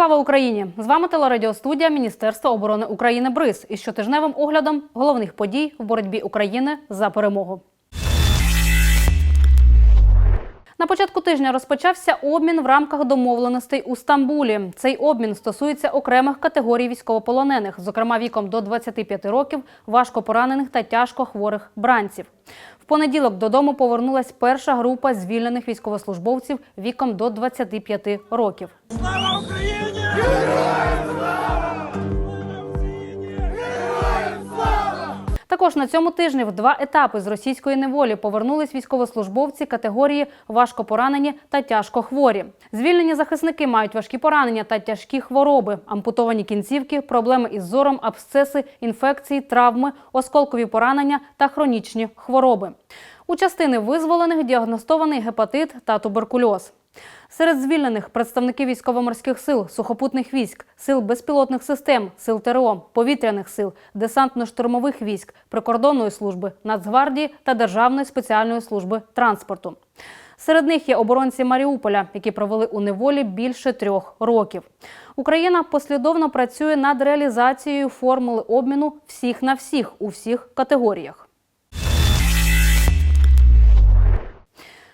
Слава Україні! З вами телерадіостудія Міністерства оборони України БРИЗ із щотижневим оглядом головних подій в боротьбі України за перемогу. На початку тижня розпочався обмін в рамках домовленостей у Стамбулі. Цей обмін стосується окремих категорій військовополонених, зокрема віком до 25 років, важко поранених та тяжко хворих бранців. В понеділок додому повернулась перша група звільнених військовослужбовців віком до 25 років. Слава Україні! Також на цьому тижні в два етапи з російської неволі повернулись військовослужбовці категорії важко поранені та тяжко хворі. Звільнені захисники мають важкі поранення та тяжкі хвороби, ампутовані кінцівки, проблеми із зором, абсцеси, інфекції, травми, осколкові поранення та хронічні хвороби. У частини визволених діагностований гепатит та туберкульоз. Серед звільнених представники військово-морських сил, сухопутних військ, сил безпілотних систем, сил ТРО, повітряних сил, десантно-штурмових військ, прикордонної служби, Нацгвардії та Державної спеціальної служби транспорту. Серед них є оборонці Маріуполя, які провели у неволі більше трьох років. Україна послідовно працює над реалізацією формули обміну всіх на всіх у всіх категоріях.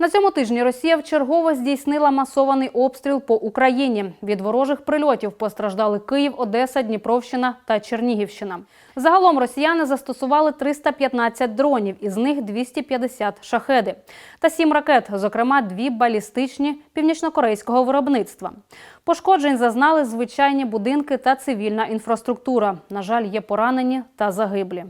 На цьому тижні Росія вчергово здійснила масований обстріл по Україні. Від ворожих прильотів постраждали Київ, Одеса, Дніпровщина та Чернігівщина. Загалом росіяни застосували 315 дронів, із них 250 шахеди та 7 ракет, зокрема дві балістичні північнокорейського виробництва. Пошкоджень зазнали звичайні будинки та цивільна інфраструктура. На жаль, є поранені та загиблі.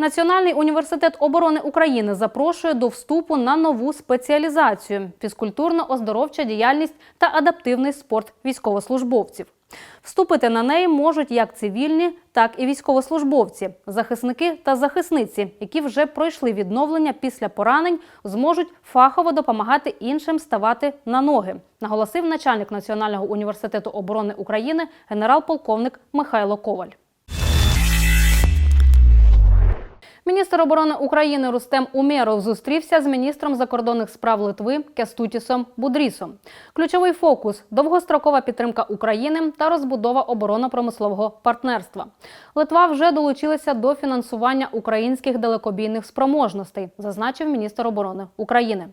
Національний університет оборони України запрошує до вступу на нову спеціалізацію фізкультурно-оздоровча діяльність та адаптивний спорт військовослужбовців. Вступити на неї можуть як цивільні, так і військовослужбовці, захисники та захисниці, які вже пройшли відновлення після поранень, зможуть фахово допомагати іншим ставати на ноги, наголосив начальник Національного університету оборони України генерал-полковник Михайло Коваль. Міністр оборони України Рустем Умєров зустрівся з міністром закордонних справ Литви Кестутісом Будрісом. Ключовий фокус довгострокова підтримка України та розбудова оборонно-промислового партнерства. Литва вже долучилася до фінансування українських далекобійних спроможностей, зазначив міністр оборони України.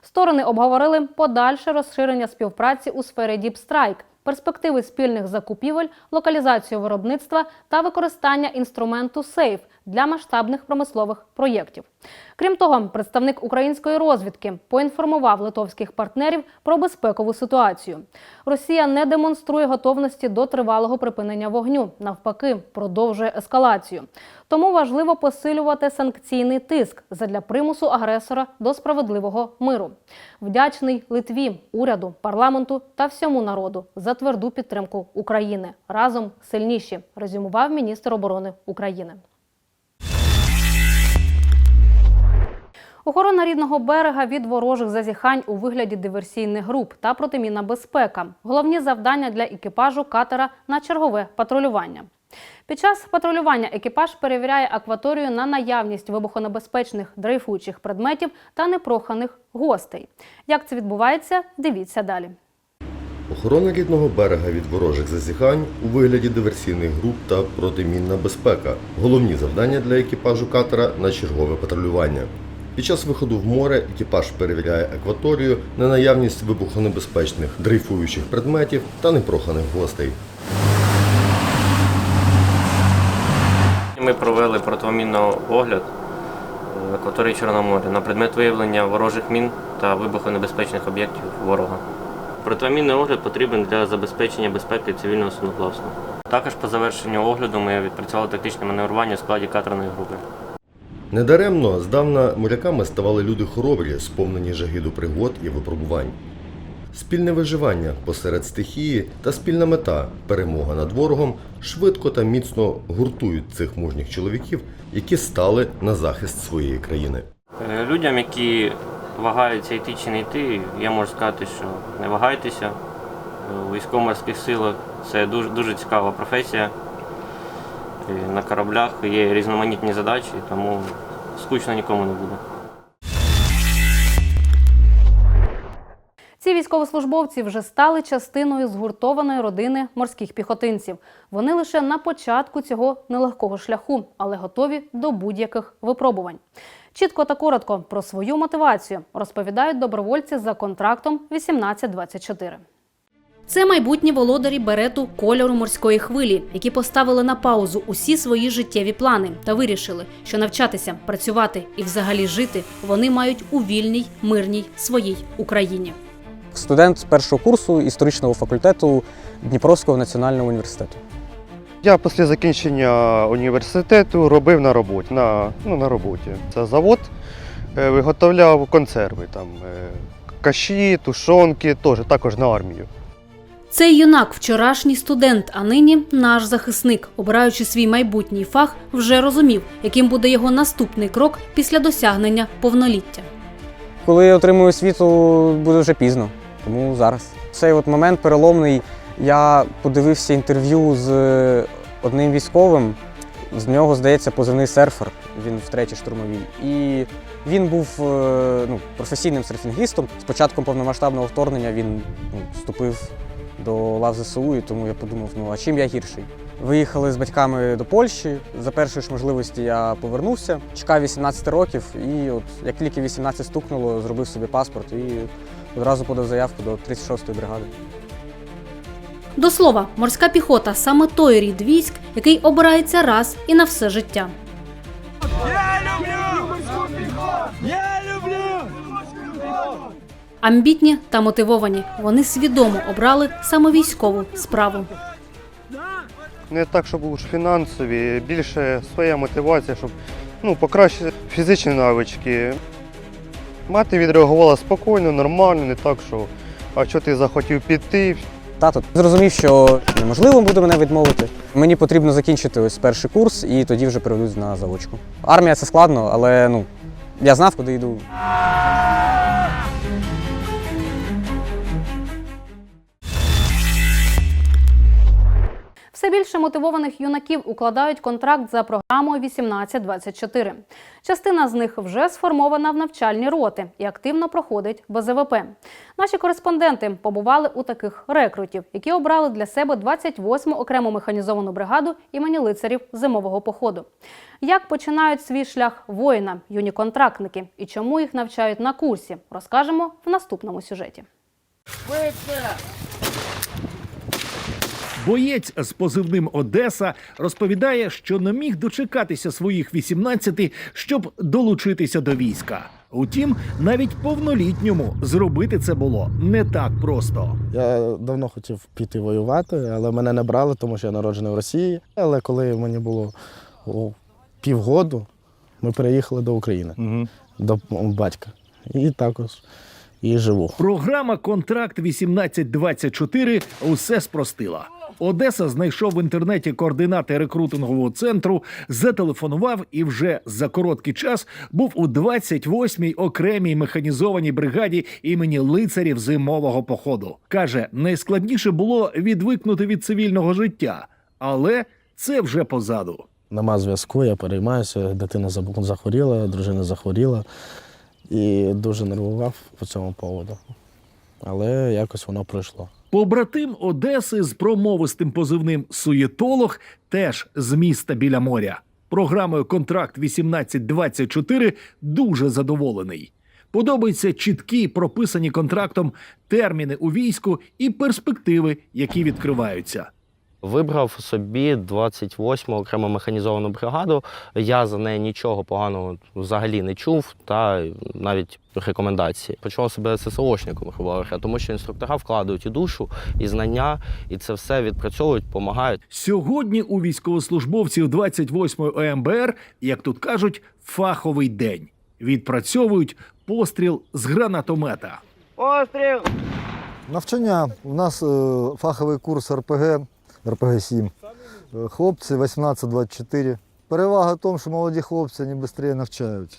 Сторони обговорили подальше розширення співпраці у сфері Діпстрайк перспективи спільних закупівель, локалізацію виробництва та використання інструменту СЕЙФ для масштабних промислових проєктів. Крім того, представник української розвідки поінформував литовських партнерів про безпекову ситуацію. Росія не демонструє готовності до тривалого припинення вогню, навпаки, продовжує ескалацію. Тому важливо посилювати санкційний тиск задля примусу агресора до справедливого миру. Вдячний Литві, уряду, парламенту та всьому народу за тверду підтримку України. Разом сильніші, резюмував міністр оборони України. Охорона рідного берега від ворожих зазіхань у вигляді диверсійних груп та протимінна безпека. Головні завдання для екіпажу катера на чергове патрулювання. Під час патрулювання екіпаж перевіряє акваторію на наявність вибухонебезпечних дрейфуючих предметів та непроханих гостей. Як це відбувається, дивіться далі. Охорона рідного берега від ворожих зазіхань у вигляді диверсійних груп та протимінна безпека. Головні завдання для екіпажу катера на чергове патрулювання. Під час виходу в море екіпаж перевіряє акваторію на наявність вибухонебезпечних дрейфуючих предметів та непроханих гостей. Ми провели протимінний огляд в акваторії Чорного моря на предмет виявлення ворожих мін та вибухонебезпечних об'єктів ворога. Протимінний огляд потрібен для забезпечення безпеки цивільного судноплавства. Також по завершенню огляду ми відпрацювали тактичне маневрування у складі катерної групи. Недаремно здавна моряками ставали люди хоробрі, сповнені жаги пригод і випробувань. Спільне виживання посеред стихії та спільна мета перемога над ворогом швидко та міцно гуртують цих мужніх чоловіків, які стали на захист своєї країни. Е, Людям, які вагаються йти чи не йти, я можу сказати, що не вагайтеся. Е, У військово-морських силах це дуже, дуже цікава професія. І На кораблях є різноманітні задачі, тому скучно нікому не буде. Ці військовослужбовці вже стали частиною згуртованої родини морських піхотинців. Вони лише на початку цього нелегкого шляху, але готові до будь-яких випробувань. Чітко та коротко про свою мотивацію розповідають добровольці за контрактом 1824. Це майбутні володарі берету кольору морської хвилі, які поставили на паузу усі свої життєві плани та вирішили, що навчатися, працювати і взагалі жити вони мають у вільній, мирній своїй Україні. Студент першого курсу історичного факультету Дніпровського національного університету. Я після закінчення університету робив на роботі. На, ну, на роботі. Це завод е, виготовляв консерви, там, е, каші, тушонки, теж, також на армію. Цей юнак, вчорашній студент, а нині наш захисник, обираючи свій майбутній фах, вже розумів, яким буде його наступний крок після досягнення повноліття. Коли я отримую освіту, буде вже пізно, тому зараз. Цей от момент переломний. Я подивився інтерв'ю з одним військовим. З нього, здається, позивний серфер. Він в третій штурмовій. І він був е, ну, професійним серфінгістом. З початком повномасштабного вторгнення він ну, вступив до лав ЗСУ, і тому я подумав, ну а чим я гірший? Виїхали з батьками до Польщі. За першої ж можливості я повернувся. Чекав 18 років, і от як тільки 18 стукнуло, зробив собі паспорт і одразу подав заявку до 36-ї бригади. До слова, морська піхота саме той рід військ, який обирається раз і на все життя. Амбітні та мотивовані. Вони свідомо обрали саме військову справу. Не так, щоб уж фінансові, більше своя мотивація, щоб ну, покращити фізичні навички. Мати відреагувала спокійно, нормально, не так, що а що ти захотів піти, Тато зрозумів, що неможливо буде мене відмовити. Мені потрібно закінчити ось перший курс, і тоді вже переведуть на заводчку. Армія це складно, але ну я знав, куди йду. Все більше мотивованих юнаків укладають контракт за програмою 1824. Частина з них вже сформована в навчальні роти і активно проходить БЗВП. Наші кореспонденти побували у таких рекрутів, які обрали для себе 28-му окрему механізовану бригаду імені лицарів зимового походу. Як починають свій шлях воїна, юні контрактники і чому їх навчають на курсі, розкажемо в наступному сюжеті. Боєць з позивним Одеса розповідає, що не міг дочекатися своїх 18, щоб долучитися до війська. Утім, навіть повнолітньому зробити це було не так просто. Я давно хотів піти воювати, але мене не брали, тому що я народжений в Росії. Але коли мені було півгоду, ми переїхали до України, до батька. І також і живу. Програма Контракт 1824 усе спростила. Одеса знайшов в інтернеті координати рекрутингового центру, зателефонував і вже за короткий час був у 28-й окремій механізованій бригаді імені лицарів зимового походу. каже, найскладніше було відвикнути від цивільного життя, але це вже позаду. Нема зв'язку, я переймаюся, дитина захворіла, дружина захворіла і дуже нервував по цьому поводу. Але якось воно пройшло. Побратим Одеси з промовистим позивним Суєтолог теж з міста біля моря. Програмою Контракт 1824 дуже задоволений. Подобаються чіткі, прописані контрактом терміни у війську і перспективи, які відкриваються. Вибрав собі 28-му окрему механізовану бригаду. Я за неї нічого поганого взагалі не чув, та навіть рекомендації. Почував себе ССОшником, говоря, тому що інструктора вкладають і душу, і знання, і це все відпрацьовують, допомагають. Сьогодні у військовослужбовців 28-ї ОМБР, як тут кажуть, фаховий день. Відпрацьовують постріл з гранатомета. Навчання. У нас е, фаховий курс РПГ, РПГ-7. Е, Хлопці 18-24. Перевага в тому, що молоді хлопці вони швидше навчаються.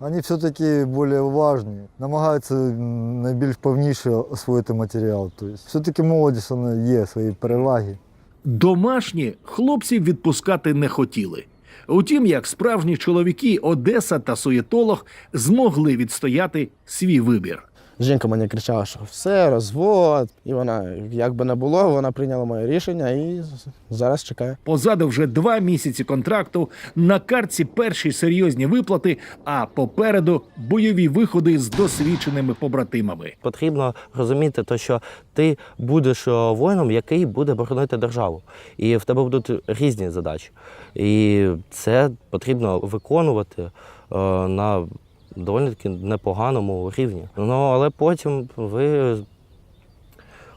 Вони все-таки більш уважні, намагаються найбільш повніше освоїти матеріал. Тобто, все-таки молодість вона є свої переваги. Домашні хлопців відпускати не хотіли. Утім, як справжні чоловіки, Одеса та Суєтолог змогли відстояти свій вибір. Жінка мені кричала, що все, розвод. І вона, як би не було, вона прийняла моє рішення і зараз чекає. Позаду вже два місяці контракту. На картці перші серйозні виплати, а попереду бойові виходи з досвідченими побратимами. Потрібно розуміти, те, що ти будеш е, воїном, який буде боронити державу. І в тебе будуть різні задачі. І це потрібно виконувати е, на доволі таки непоганому рівні. Ну але потім ви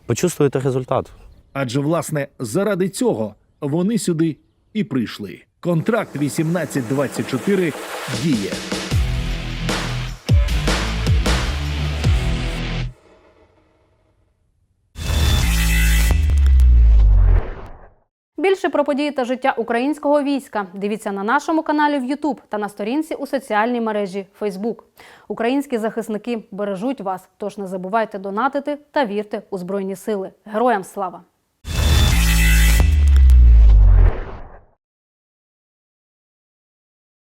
почувствуєте результат. Адже власне заради цього вони сюди і прийшли. Контракт 1824 діє. Більше про події та життя українського війська дивіться на нашому каналі в YouTube та на сторінці у соціальній мережі Facebook. Українські захисники бережуть вас, тож не забувайте донатити та вірте у Збройні Сили. Героям слава!